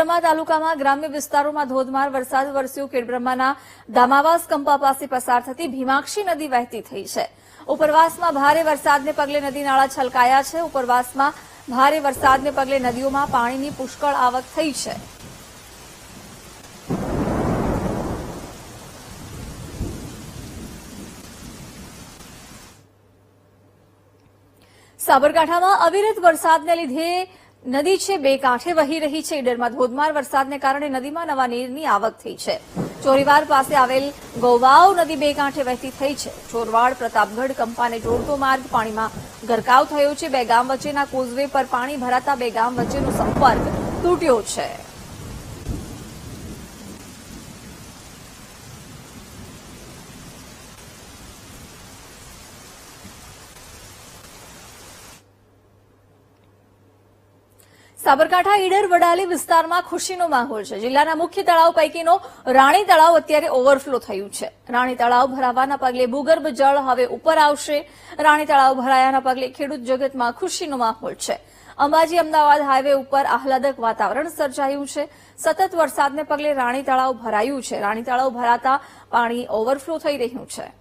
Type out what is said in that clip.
ખેડબ્રહ્મા તાલુકામાં ગ્રામ્ય વિસ્તારોમાં ધોધમાર વરસાદ વરસ્યો. ખેડબ્રહ્માના દામાવાસ કંપા પાસે પસાર થતી ભીમાક્ષી નદી વહેતી થઈ છે. ઉપરવાસમાં ભારે વરસાદને પગલે નદી નાળા છલકાયા છે. ઉપરવાસમાં ભારે વરસાદને પગલે નદીઓમાં પાણીની પુષ્કળ આવક થઈ છે. સાબરકાંઠામાં અવિરત વરસાદને લીધે નદી છે, બે કાંઠે વહી રહી છે. ઈડરમાં ધોધમાર વરસાદને કારણે નદીમાં નવા નીરની આવક થઈ છે. ચોરીવાર પાસે આવેલ ગોવાવ નદી બે કાંઠે વહેતી થઈ છે. ચોરવાડ, પ્રતાપગઢ, કંપાને જોડતો માર્ગ પાણીમાં ગરકાવ થયો છે. બે ગામ વચ્ચેના કોઝવે પર પાણી ભરાતા બે ગામ વચ્ચેનો સંપર્ક તૂટ્યો છે. સાબરકાંઠા ઈડર વડાલી વિસ્તારમાં ખુશીનો માહોલ છે. જિલ્લાના મુખ્ય તળાવ પૈકીનો રાણી તળાવ અત્યારે ઓવરફ્લો થયું છે. રાણી તળાવ ભરાવાના પગલે ભૂગર્ભ જળ હવે ઉપર આવશે. રાણી તળાવ ભરાયાના પગલે ખેડૂત જગતમાં ખુશીનો માહોલ છે. અંબાજી અમદાવાદ હાઈવે ઉપર આહલાદક વાતાવરણ સર્જાયું છે. સતત વરસાદને પગલે રાણી તળાવ ભરાયું છે. રાણી તળાવ ભરાતા પાણી ઓવરફ્લો થઈ રહ્યું છે.